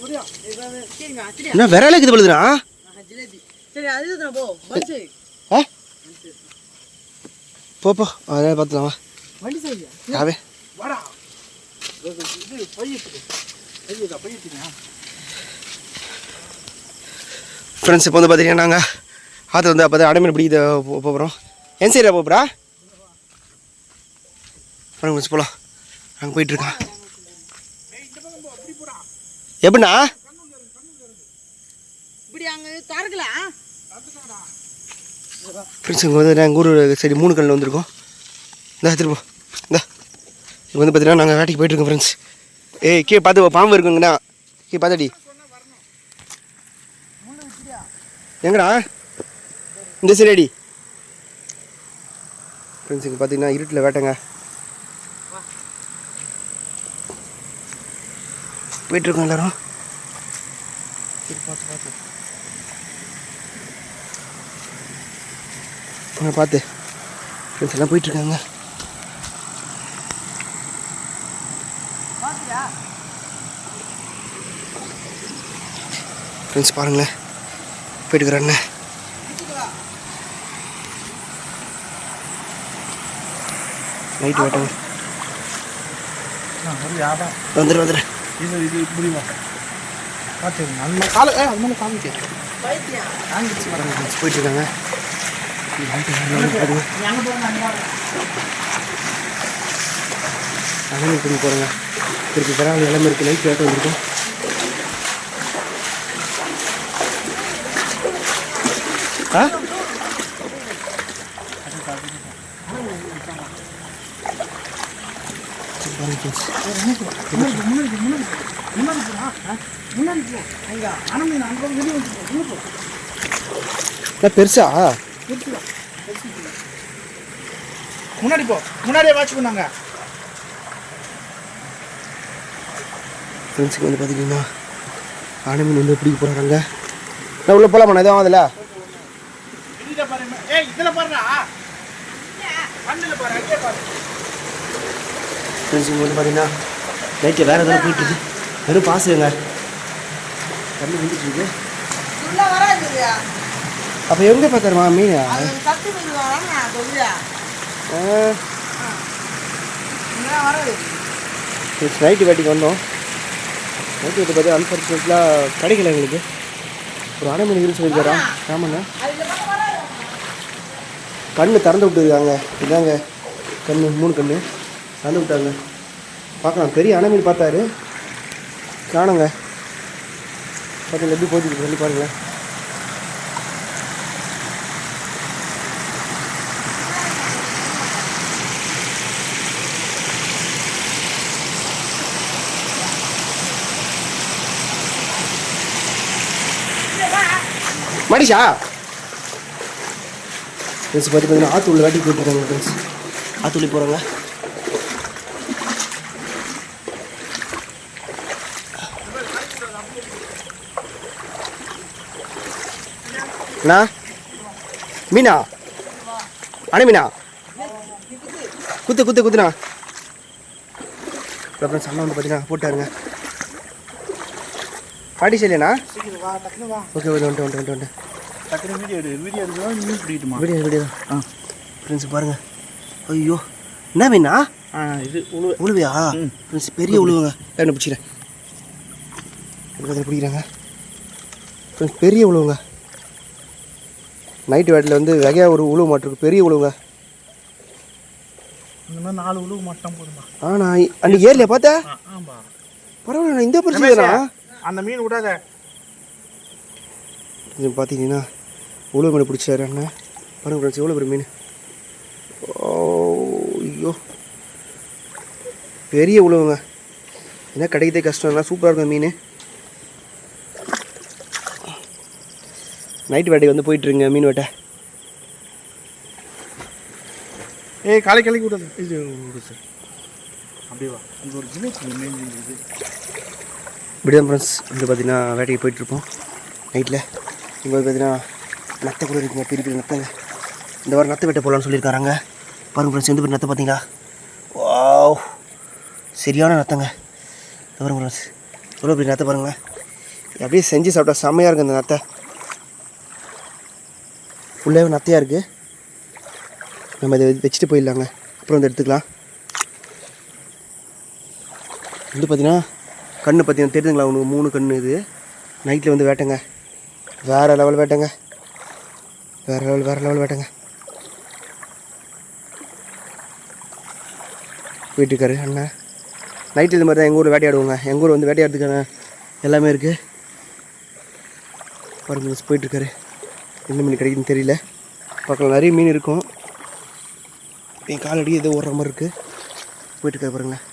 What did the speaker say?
ஓடியா சரிங்க சரியா என்ன விரல இருக்குது பழுதுண்ணா ஜிலேபி சரி. அது பார்த்துலாம் வண்டி ஃப்ரெண்ட்ஸ் இப்போ வந்து பார்த்தீங்கன்னா நாங்கள் ஆற்று வந்து அப்போ அடைமீன் பிடிக்க போகிறோம் என் சைடாக போகிறா பாருங்க ஃப்ரெண்ட்ஸ் போகலாம் அங்கே போயிட்டுருக்கான் எப்படிண்ணா? ஃப்ரெண்ட்ஸ் இங்கே வந்து எங்கள் ஊர் சரி மூணு கல்லில் வந்திருக்கோம். இந்த திரும்ப இந்த. இங்கே வந்து பார்த்தீங்கன்னா நாங்கள் வேட்டைக்கு போயிட்டுருக்கோம் ஃப்ரெண்ட்ஸ் ஏய் கீழே பார்த்து பாம்பு இருக்குங்கண்ணா. கீழே பார்த்தாடி எங்கடா? இந்த சைடு ஃப்ரெண்ட்ஸ் இங்கே பார்த்தீங்கன்னா இருட்டில் வேட்டைங்க. போயிட்டுருக்கோம் எல்லாரும். அங்கே பார்த்து ஃப்ரெண்ட்ஸ் எல்லாம் போயிட்டுருக்காங்க. ஃப்ரெண்ட்ஸ் பாருங்களேன். போயிட்டுக்கிறேன் அண்ணன் நைட்டு வேட்டாங்க ஒரு வியாபாரம். வந்துடு வந்துடு இது இது இப்படி வா பார்த்து நல்ல கால ஏ அது மேலே காமிக்க. போயிட்டுருக்காங்க. அங்கே போகிறேங்க திருப்பி பரவாயில்ல எல்லாமே இருக்குது நைட் வேட்டை வந்திருக்கோம் ஆ சரி, பாருங்க friends. முன்னாடி போ அங்க அணை மீன் அங்கே வெளியே வந்து உள்ள போ என்ன பெருசா? முன்னாடி போ. முன்னாடியே வாட்ச் பண்ணாங்க. ஃப்ரெண்ட்ஸுக்கு வந்து பார்த்தீங்கன்னா ஆனை மீன் வந்து பிடிக்க போகிறாங்க நான் உள்ளே போகலாமா எதுவும் அதில் ஃப்ரெண்ட்ஸுக்கு வந்து பார்த்தீங்கன்னா நைட்டில் வேறு எதாவது போயிட்டுருக்கு வெறும் பாசுங்க தண்ணி வராது அப்போ எங்கே பார்த்தாருமா மீன் நைட்டு வேட்டைக்கு வந்தோம். நைட்டு வேட்டை பார்த்து அன்ஃபார்ச்சுனேட்லாம் கிடைக்கல எங்களுக்கு. ஒரு அரை மணி இருந்து சொல்லியிருக்காரா ஆமாண்ணா கண்ணு திறந்து விட்டுருக்காங்க. இதாங்க. கண்ணு மூணு கண்ணு. திறந்து விட்டாங்க. பார்க்கலாம். பெரிய அணை மீன் பார்த்தாரு. காணுங்க. பார்த்தீங்க எப்படி போயிட்டு சொல்லி பாருங்களேன். மடிஷா? ஃப்ரெண்ட்ஸ் பார்த்து பார்த்தீங்கன்னா ஆற்று உள்ள வேட்டி போயிட்டுருக்காங்க ஃப்ரெண்ட்ஸ் ஆற்றுள்ளி போகிறாங்க அண்ணா? மீனா? அணை மீனா? குத்து குத்து குத்துண்ணா. அப்புறம் சண்டை வந்து பார்த்தீங்கன்னா போட்டாருங்க. பாட்டி சரியாண்ணா? ஓகே ஓகே வந்துட்டு வந்துட்டு வந்துட்டு வீடியோ வீடியோ வீடியோ ஆ. ஃப்ரெண்ட்ஸ் பாருங்க. ஐயோ என்ன மீனா? இது உழு உழுவையா? பெரிய உழுவுங்க. என்ன பிடிச்சிக்கிறேன் பிடிக்கிறாங்க. ஃப்ரெண்ட்ஸ் பெரிய உழுவுங்க. நைட்டு வேட்டில் வந்து வகையாக ஒரு உழுவு மாட்டிருக்கு பெரிய உழுவுங்க. இந்த மாதிரி நாலு உழவு மட்டும் போதுமா ஆ நான் அன்றைக்கி ஏர்லையா பார்த்தா ஆ ஆம்பா பரவாயில்ல இந்த பிரச்சனை அந்த மீன் விடாத. இது பார்த்தீங்கன்னா உழுவு மீன் பிடிச்சாரு அண்ணன் பாருங்க ஃப்ரெண்ட்ஸ் எவ்வளோ பெரிய மீன் ஓ ஐயோ பெரிய உழுவுங்க. என்ன கிடைக்கிறதே கஷ்டம். எல்லாம் சூப்பராக இருக்கும் மீன். நைட் வேட்டைக்கு வந்து போயிட்டுருங்க மீன் வேட்டை ஏய் காலை கிளக்கி விடாது இது விடு சார் அப்படியே வா. இது ஒரு மீன் இது. இப்படி தான் ஃப்ரெண்ட்ஸ் வந்து பார்த்தீங்கன்னா வேட்டைக்கு போயிட்டுருப்போம். நைட்டில் இங்கே வந்து பார்த்தீங்கன்னா நத்தை கூட இருக்குங்க பெரிய பெரிய நத்தைங்க. இந்த வாரம் நத்தை வெட்ட போகலான்னு சொல்லியிருக்காங்க. பாருங்க ஃப்ரெண்ட்ஸ் எந்த பெரிய நத்தை பார்த்தீங்களா வாவ் சரியான நத்தைங்க. இந்த ஃப்ரெண்ட்ஸ் எவ்வளோ பெரிய நத்தை பாருங்களேன். அப்படியே செஞ்சு சாப்பிட்டா செம்மையாக இருக்குது இந்த நத்தை ஃபுல்லாகவே நத்தையாக இருக்குது நம்ம இதை வச்சுட்டு போயிடலாங்க. அப்புறம் வந்து எடுத்துக்கலாம். வந்து பார்த்தீங்கன்னா கண்ணு பார்த்தீங்கன்னா தெரியுதுங்களா உனக்கு மூணு கண்ணு இது. நைட்டில் வந்து வேட்டைங்க. வேறு லெவல் வேட்டைங்க. வேறு லெவல் வேறு லெவல் வேட்டைங்க. போயிட்டுருக்காரு அண்ணன். நைட்டு இது மாதிரி தான் எங்கள் ஊரில் வேட்டையாடுவோங்க. எங்கள் ஊர் வந்து வேட்டையாடுறதுக்கான எல்லாமே இருக்குது பாருங்க மிஸ் போயிட்டுருக்காரு. எந்த மீன் கிடைக்குதுன்னு தெரியல. பக்கம் நிறைய மீன் இருக்கும். என் காலடி ஏதோ ஓடுற மாதிரி இருக்குது போயிட்டுருக்காரு பாருங்களேன்.